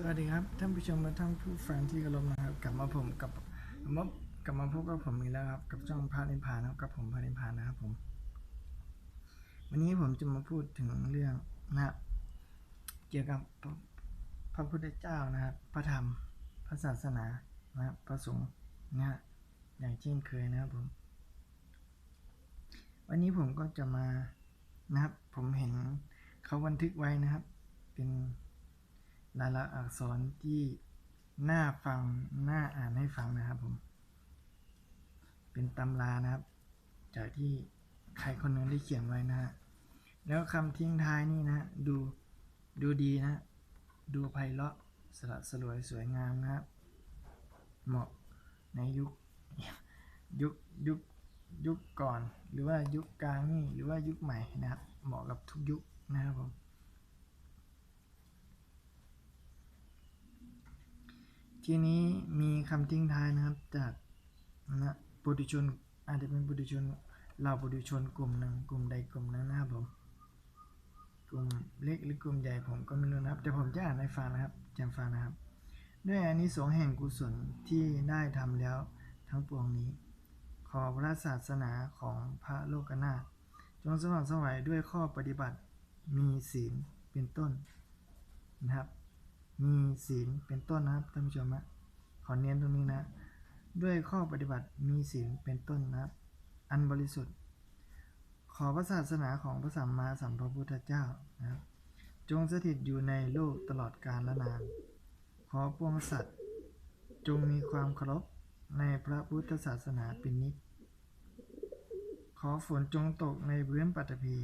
สวัสดีครับ ท่านผู้ชมและท่านผู้ฟังที่เคารพนะครับ กลับมาผมกับมากลับมาพบกับผมอีกแล้วครับ กับช่องพานิพานครับกับผมพานิพานนะครับผม วันนี้ผมจะมาพูดถึงเรื่องนะครับเกี่ยวกับพระพระพุทธเจ้านะครับ พระธรรมพระศาสนานะครับพระสงฆ์นะฮะอย่างเช่นเคยนะครับผม วันนี้ผมก็จะมานะครับ ผมเห็นเขาบันทึกไว้นะครับ ลายลักษณ์อักษรที่น่าฟังน่าอ่านให้ฟังนะครับผม เป็นตำรานะครับ จากที่ใครคนหนึ่งได้เขียนไว้นะฮะแล้วคำทิ้งท้ายนี่นะฮะดูดูดีนะ ดูไพเราะสละสลวยสวยงามนะครับ เหมาะในยุคยุคยุคยุคก่อน หรือว่ายุคกลางนี่หรือว่ายุคใหม่นะครับ เหมาะกับทุกยุคนะครับผม ทีนี้มีคำทิ้งท้ายนะครับจากนะปุถุชนอาจจะเป็นปุถุชนเราปุถุชนกลุ่มหนึ่งกลุ่มใดกลุ่มหนึ่งนะครับผมกลุ่มเล็กหรือกลุ่มใหญ่ผมก็ไม่รู้นะครับ แต่ผมจะอ่านให้ฟังนะครับจำฟังนะครับ ด้วยอานิสงส์แห่งกุศลที่ได้ทำแล้วทั้งปวงนี้ ขอพระศาสนาของพระโลกนาถจงสว่างสวัยด้วยข้อปฏิบัติมีศีลเป็นต้นนะครับ มีศีลเป็นต้นนะครับท่านผู้ชมนะขอเน้นตรงนี้นะ ด้วยข้อปฏิบัติมีศีลเป็นต้นนะครับ อันบริสุทธิ์ ขอพระศาสนาของพระสัมมาสัมพุทธเจ้านะครับ จงสถิตอยู่ในโลกตลอดกาลและนาน ขอปวงสัตว์ จงมีความเคารพในพระพุทธศาสนาเป็นนิจขอฝนจงตกในพื้นปัตภี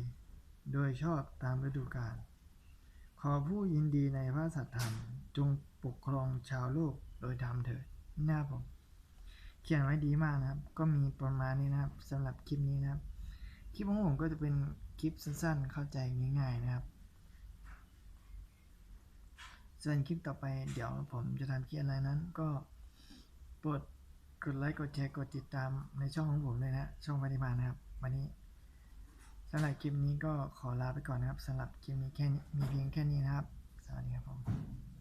โดยชอบตามฤดูกาล อผู้ยินดีในพระสัตธรรม จงปกครองชาวโลกโดยธรรมเถิดนี่นะครับผมเขียนไว้ดีมากนะครับ ก็มีประมาณนี้นะครับสำหรับคลิปนี้นะครับ คลิปของผมก็จะเป็นคลิปสั้นๆ เข้าใจง่ายๆนะครับ ส่วนคลิปต่อไปเดี๋ยวผมจะทำคลิปอะไรนั้น ก็โปรดกดไลค์กดแชร์กดติดตามในช่องของผมเลยนะ ช่องปฏิมานะครับ วันนี้ำหรับคลิปนี้ก็ขอลาไปก่อนนะครับสำหรับคลิปนี้แค่นี้มีเพียงแค่นี้นะครับ สวัสดีครับผม